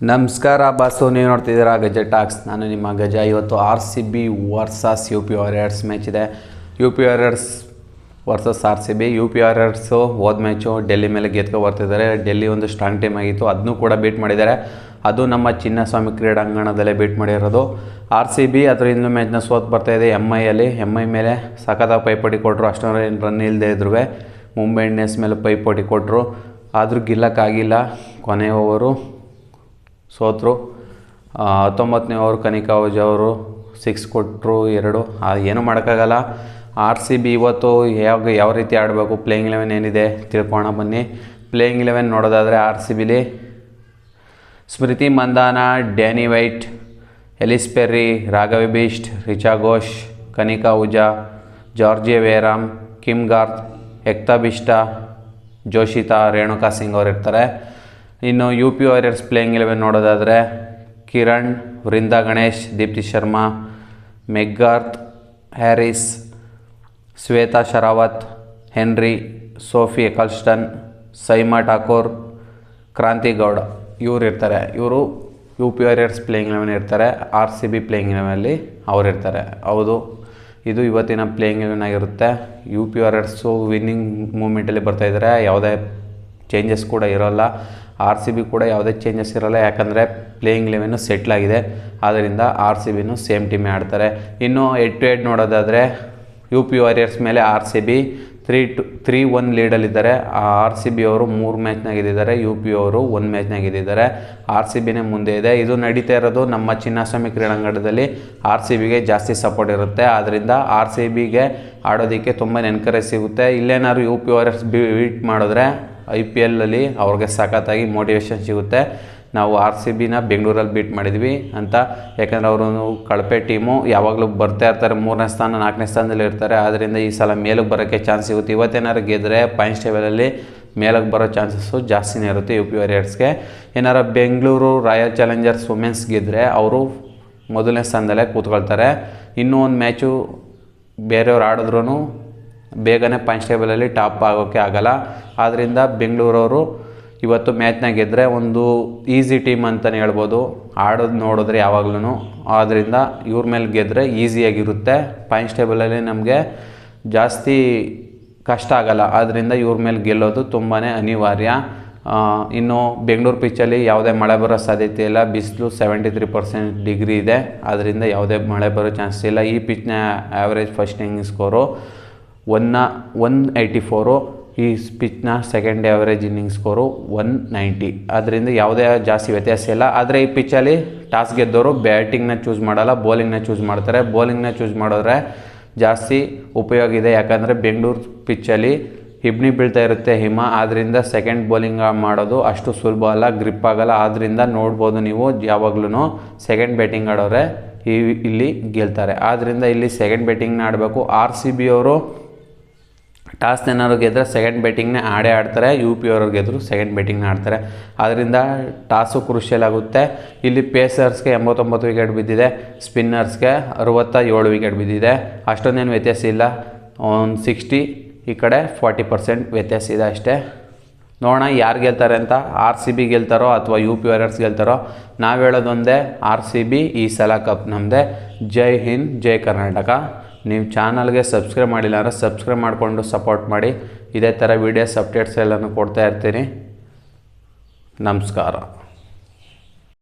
ನಮಸ್ಕಾರ ಬಾಸು, ನೀವು ನೋಡ್ತಿದ್ದೀರಾ ಗಜ ಟಾಕ್ಸ್. ನಾನು ನಿಮ್ಮ ಗಜ. ಇವತ್ತು R C B versus U P Warriors match ಇದೆ. U P Warriors versus R C B U P Warriors ಹೋದ ಮ್ಯಾಚು ಡೆಲ್ಲಿ ಮೇಲೆ ಗೆದ್ಕೊ ಬರ್ತಿದ್ದಾರೆ. ಡೆಲ್ಲಿ ಒಂದು ಸ್ಟ್ರಾಂಗ್ ಟೀಮ್ ಆಗಿತ್ತು. ಅದನ್ನೂ ಕೂಡ ಬೀಟ್ ಮಾಡಿದ್ದಾರೆ. ಅದು ನಮ್ಮ ಚಿನ್ನಸ್ವಾಮಿ ಕ್ರೀಡಾಂಗಣದಲ್ಲೇ ಬೀಟ್ ಮಾಡಿರೋದು. ಆರ್ ಸಿ ಬಿ ಅದರ ಇನ್ನೂ ಮ್ಯಾಚ್ನ ಸೋತ್ ಬರ್ತಾಯಿದೆ ಎಂ ಐಯಲ್ಲಿ ಎಂ ಐ ಮೇಲೆ ಸಖತ್ತಾಗಿ ಪೈಪೋಟಿ ಕೊಟ್ಟರು ಅಷ್ಟೊಂದು ಏನು ರನ್ ಇಲ್ಲದೆ ಇದ್ರೂ ಮುಂಬೈ ಇಂಡಿಯನ್ಸ್ ಮೇಲೆ ಪೈಪೋಟಿ ಕೊಟ್ಟರು ಆದರೂ ಗೆಲ್ಲಕ್ಕಾಗಿಲ್ಲ ಕೊನೆ ಓವರು ಸೋತರು. ಹತ್ತೊಂಬತ್ತನೇ ಓವರ್ ಕನಿಕಾ ಓಜಾ ಅವರು ಸಿಕ್ಸ್ ಕೊಟ್ಟರು ಎರಡು. ಏನು ಮಾಡೋಕ್ಕಾಗಲ್ಲ. ಆರ್ ಸಿ ಬಿ ಇವತ್ತು ಯಾವ ಯಾವ ರೀತಿ ಆಡಬೇಕು ಪ್ಲೇಯಿಂಗ್ ಇಲೆವೆನ್ ಏನಿದೆ ತಿಳ್ಕೊಳ ಬನ್ನಿ. ಪ್ಲೇಯಿಂಗ್ ಇಲೆವೆನ್ ನೋಡೋದಾದರೆ R C ಬಿಲಿ Smriti Mandhana Danni Wyatt Ellyse Perry Raghvi Bist Richa Ghosh Kanika Ahuja Georgia Wareham Kim Garth Ekta Bisht Joshitha Renuka Singh ಅವರು ಇರ್ತಾರೆ. ಇನ್ನು U P warriors playing eleven ನೋಡೋದಾದರೆ Kiran, Vrinda Ganesh, Deepti Sharma, McGrath, Harris, Shweta Sehrawat, Henry, Sophie Ecclestone, Saima Thakor, Kranti Goud ಇವ್ರು ಇರ್ತಾರೆ. ಇವರು U P warriors playing eleven ಇರ್ತಾರೆ. R C B playing ಇಲೆವೆನಲ್ಲಿ ಅವ್ರು ಇರ್ತಾರೆ. ಹೌದು, ಇದು ಇವತ್ತಿನ ಪ್ಲೇಯಿಂಗ್ ಇಲೆವೆನ್ ಆಗಿರುತ್ತೆ. ಯು ಪಿ ವಾರಿಯರ್ಸು ವಿನ್ನಿಂಗ್ ಮೂಮೆಂಟಲ್ಲಿ ಬರ್ತಾಯಿದ್ದಾರೆ ಯಾವುದೇ ಚೇಂಜಸ್ ಕೂಡ ಇರೋಲ್ಲ. ಆರ್ ಸಿ ಬಿ ಕೂಡ ಯಾವುದೇ ಚೇಂಜಸ್ ಇರಲ್ಲ, ಯಾಕಂದರೆ ಪ್ಲೇಯಿಂಗ್ ಲೆವೆನು ಸೆಟ್ಲ್ ಆಗಿದೆ. ಆದ್ದರಿಂದ ಆರ್ ಸಿ ಬಿನೂ ಸೇಮ್ ಟೀಮೇ ಆಡ್ತಾರೆ. ಇನ್ನು ಎಡ್ ಟು ಎಡ್ ನೋಡೋದಾದರೆ ಯು ಪಿ ವಾರಿಯರ್ಸ್ ಮೇಲೆ R C B three to three one ಲೀಡಲ್ಲಿದ್ದಾರೆ R C B ಅವರು ಮೂರು ಮ್ಯಾಚ್ನಾಗ ಗೆದ್ದಿದ್ದಾರೆ ಯು ಪಿ ಅವರು ಒಂದು ಮ್ಯಾಚ್ನಾಗ ಗೆದ್ದಿದ್ದಾರೆ ಆರ್ ಸಿ ಬಿನೇ ಮುಂದೆ ಇದೆ. ಇದು ನಡೀತಾ ಇರೋದು ನಮ್ಮ ಚಿನ್ನಸ್ವಾಮಿ ಕ್ರೀಡಾಂಗಣದಲ್ಲಿ. ಆರ್ ಸಿ ಬಿಗೆ ಜಾಸ್ತಿ ಸಪೋರ್ಟ್ ಇರುತ್ತೆ. ಆದ್ದರಿಂದ ಆರ್ ಸಿ ಬಿಗೆ ಆಡೋದಕ್ಕೆ ತುಂಬ ಎನ್ಕರೇಜ್ ಸಿಗುತ್ತೆ. ಇಲ್ಲೇನಾದ್ರು ಯು ಪಿ ವಾರಿಯರ್ಸ್ ವೀಟ್ ಮಾಡಿದ್ರೆ ಐ ಪಿ ಎಲ್ಲಲ್ಲಿ ಅವ್ರಿಗೆ ಸಖತ್ತಾಗಿ ಮೋಟಿವೇಶನ್ ಸಿಗುತ್ತೆ. ನಾವು ಆರ್ ಸಿ ಬಿನ ಬೆಂಗಳೂರಲ್ಲಿ ಬೀಟ್ ಮಾಡಿದ್ವಿ ಅಂತ. ಯಾಕಂದರೆ ಅವರು ಕಳಪೆ ಟೀಮು ಯಾವಾಗಲೂ ಬರ್ತಾ ಇರ್ತಾರೆ. ಮೂರನೇ ಸ್ಥಾನ, ನಾಲ್ಕನೇ ಸ್ಥಾನದಲ್ಲಿ ಇರ್ತಾರೆ. ಆದ್ದರಿಂದ ಈ ಸಲ ಮೇಲಕ್ಕೆ ಬರೋಕ್ಕೆ ಚಾನ್ಸ್ ಸಿಗುತ್ತೆ. ಇವತ್ತೇನಾದ್ರು ಗೆದ್ದರೆ ಪಾಯಿಂಟ್ಸ್ ಟೇಬಲಲ್ಲಿ ಮೇಲಕ್ಕೆ ಬರೋ ಚಾನ್ಸಸ್ಸು ಜಾಸ್ತಿನೇ ಇರುತ್ತೆ ಯು ಪಿ ವಾರಿಯರ್ಸ್ಗೆ ಏನಾರು ಬೆಂಗಳೂರು ರಾಯಲ್ ಚಾಲೆಂಜರ್ಸ್ ವುಮೆನ್ಸ್ ಗೆದ್ದರೆ ಅವರು ಮೊದಲನೇ ಸ್ಥಾನದಲ್ಲೇ ಕೂತ್ಕೊಳ್ತಾರೆ. ಇನ್ನೂ ಒಂದು ಮ್ಯಾಚು ಬೇರೆಯವ್ರು ಆಡಿದ್ರೂ ಬೇಗನೆ ಪಾಯಿಂಟ್ಸ್ ಟೇಬಲಲ್ಲಿ ಟಾಪ್ ಆಗೋಕ್ಕೆ ಆಗಲ್ಲ. ಆದ್ದರಿಂದ ಬೆಂಗಳೂರವರು ಇವತ್ತು ಮ್ಯಾಚ್ನಾಗ ಗೆದ್ದರೆ ಒಂದು ಈಸಿ ಟೀಮ್ ಅಂತಲೇ ಹೇಳ್ಬೋದು. ಆಡೋದು ನೋಡಿದ್ರೆ ಯಾವಾಗ್ಲೂ ಆದ್ದರಿಂದ ಇವ್ರ ಮೇಲೆ ಗೆದ್ದರೆ ಈಸಿಯಾಗಿರುತ್ತೆ ಪಾಯಿಂಟ್ಸ್ ಟೇಬಲಲ್ಲಿ ನಮಗೆ ಜಾಸ್ತಿ ಕಷ್ಟ ಆಗಲ್ಲ. ಆದ್ದರಿಂದ ಇವ್ರ ಮೇಲೆ ಗೆಲ್ಲೋದು ತುಂಬಾ ಅನಿವಾರ್ಯ. ಇನ್ನು ಬೆಂಗಳೂರು ಪಿಚ್ಚಲ್ಲಿ ಯಾವುದೇ ಮಳೆ ಬರೋ ಸಾಧ್ಯತೆ ಇಲ್ಲ. ಬಿಸಿಲು ಸೆವೆಂಟಿ ತ್ರೀ ಪರ್ಸೆಂಟ್ ಡಿಗ್ರಿ ಇದೆ. ಆದ್ದರಿಂದ ಯಾವುದೇ ಮಳೆ ಬರೋ ಚಾನ್ಸ್ ಇಲ್ಲ. ಈ ಪಿಚ್ನ ಆ್ಯಾವ್ರೇಜ್ ಫಸ್ಟ್ ಇನ್ನಿಂಗ್ ಸ್ಕೋರು ಒನ್ನ, ಒನ್ ಏಯ್ಟಿ ಫೋರು ಈ ಪಿಚ್ನ second average inning score one ninety ಅದರಿಂದ ಯಾವುದೇ ಜಾಸ್ತಿ ವ್ಯತ್ಯಾಸ ಇಲ್ಲ. ಆದರೆ ಈ ಪಿಚ್ಚಲ್ಲಿ ಟಾಸ್ ಗೆದ್ದವರು ಬ್ಯಾಟಿಂಗ್ನ ಚೂಸ್ ಮಾಡಲ್ಲ ಬೌಲಿಂಗ್ನ ಚೂಸ್ ಮಾಡ್ತಾರೆ. ಬೌಲಿಂಗ್ನ ಚೂಸ್ ಮಾಡಿದ್ರೆ ಜಾಸ್ತಿ ಉಪಯೋಗ ಇದೆ. ಯಾಕಂದರೆ ಬೆಂಗಳೂರು ಪಿಚ್ಚಲ್ಲಿ ಹಿಬ್ನಿ ಬೀಳ್ತಾ ಇರುತ್ತೆ ಹಿಮ. ಆದ್ದರಿಂದ ಸೆಕೆಂಡ್ ಬೌಲಿಂಗ್ ಮಾಡೋದು ಅಷ್ಟು ಸುಲಭ ಅಲ್ಲ ಗ್ರಿಪ್ ಆಗಲ್ಲ. ಆದ್ದರಿಂದ ನೋಡ್ಬೋದು ನೀವು ಯಾವಾಗಲೂ ಸೆಕೆಂಡ್ ಬ್ಯಾಟಿಂಗ್ ಆಡೋರೆ ಈ ಇಲ್ಲಿ ಗೆಲ್ತಾರೆ. ಆದ್ದರಿಂದ ಇಲ್ಲಿ ಸೆಕೆಂಡ್ ಬ್ಯಾಟಿಂಗ್ನ ಆಡಬೇಕು. ಆರ್ ಸಿ ಬಿ ಅವರು ಟಾಸ್ ಏನಾದ್ರು ಗೆದ್ದರೆ ಸೆಕೆಂಡ್ ಬ್ಯಾಟಿಂಗ್ನೇ ಆಡೇ ಆಡ್ತಾರೆ ಯು ಪಿ ಅವ್ರಿಗೆ ಗೆದ್ದರು ಸೆಕೆಂಡ್ ಬ್ಯಾಟಿಂಗ್ನ ಆಡ್ತಾರೆ. ಆದ್ದರಿಂದ ಟಾಸು ಕ್ರೂಷಿಯಲ್ ಆಗುತ್ತೆ. ಇಲ್ಲಿ ಪೇಸರ್ಸ್ಗೆ ಎಂಬತ್ತೊಂಬತ್ತು ವಿಕೆಟ್ ಬಿದ್ದಿದೆ ಸ್ಪಿನ್ನರ್ಸ್ಗೆ ಅರುವತ್ತ ಏಳು ವಿಕೆಟ್ ಬಿದ್ದಿದೆ. ಅಷ್ಟೊಂದೇನು ವ್ಯತ್ಯಾಸ ಇಲ್ಲ. ಒಂದು ಸಿಕ್ಸ್ಟಿ ಈ ಕಡೆ ಫಾರ್ಟಿ ಪರ್ಸೆಂಟ್ ವ್ಯತ್ಯಾಸ ಇದೆ ಅಷ್ಟೇ. ನೋಡೋಣ ಯಾರು ಗೆಲ್ತಾರೆ ಅಂತ. ಆರ್ ಸಿ ಬಿ ಗೆಲ್ತಾರೋ ಅಥವಾ ಯು ಪಿ ವಾರಿಯರ್ಸ್ ಗೆಲ್ತಾರೋ? ನಾವು ಹೇಳೋದೊಂದೇ ಆರ್ ಸಿ ಬಿ ಈ ಸಲ ಕಪ್ ನಮ್ಮದೇ ಜೈ ಹಿಂದ್, ಜೈ ಕರ್ನಾಟಕ. ನೀವು ಚಾನಲ್ಗೆ ಸಬ್ಸ್ಕ್ರೈಬ್ ಮಾಡಿಲ್ಲ ಅಂದರೆ ಸಬ್ಸ್ಕ್ರೈಬ್ ಮಾಡಿಕೊಂಡು ಸಪೋರ್ಟ್ ಮಾಡಿ. ಇದೇ ಥರ ವೀಡಿಯೋಸ್ ಅಪ್ಡೇಟ್ಸ್ ಎಲ್ಲನೂ ಕೊಡ್ತಾ ಇರ್ತೀನಿ. ನಮಸ್ಕಾರ.